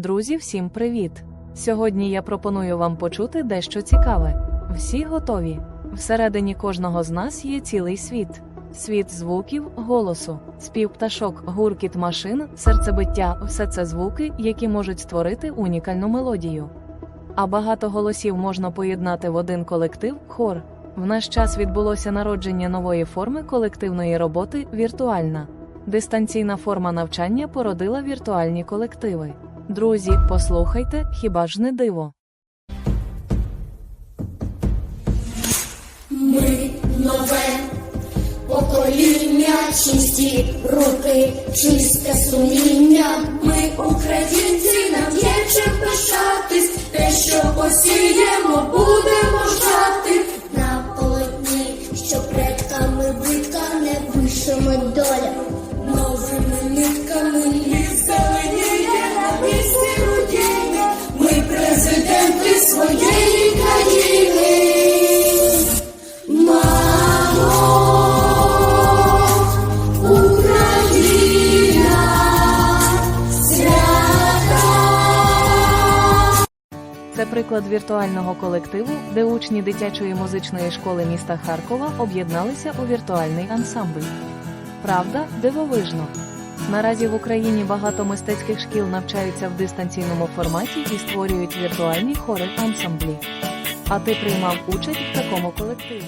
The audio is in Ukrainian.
Друзі, всім привіт! Сьогодні я пропоную вам почути дещо цікаве. Всі готові. Всередині кожного з нас є цілий світ. Світ звуків, голосу, спів пташок, гуркіт машин, серцебиття все це звуки, які можуть створити унікальну мелодію. А багато голосів можна поєднати в один колектив хор. В наш час відбулося народження нової форми колективної роботи віртуальна. Дистанційна форма навчання породила віртуальні колективи. Друзі, послухайте, хіба ж не диво? Ми нове покоління, чисті руки, чисте сумління. Ми українці, нам є чим пишатись, те, що посіємо, будемо жати. На полотні, що предками виткане, вишимо доля. Новими нитками Це приклад віртуального колективу, де учні дитячої музичної школи міста Харкова об'єдналися у віртуальний ансамбль. Правда, дивовижно. Наразі в Україні багато мистецьких шкіл навчаються в дистанційному форматі і створюють віртуальні хори ансамблі. А ти приймав участь в такому колективі?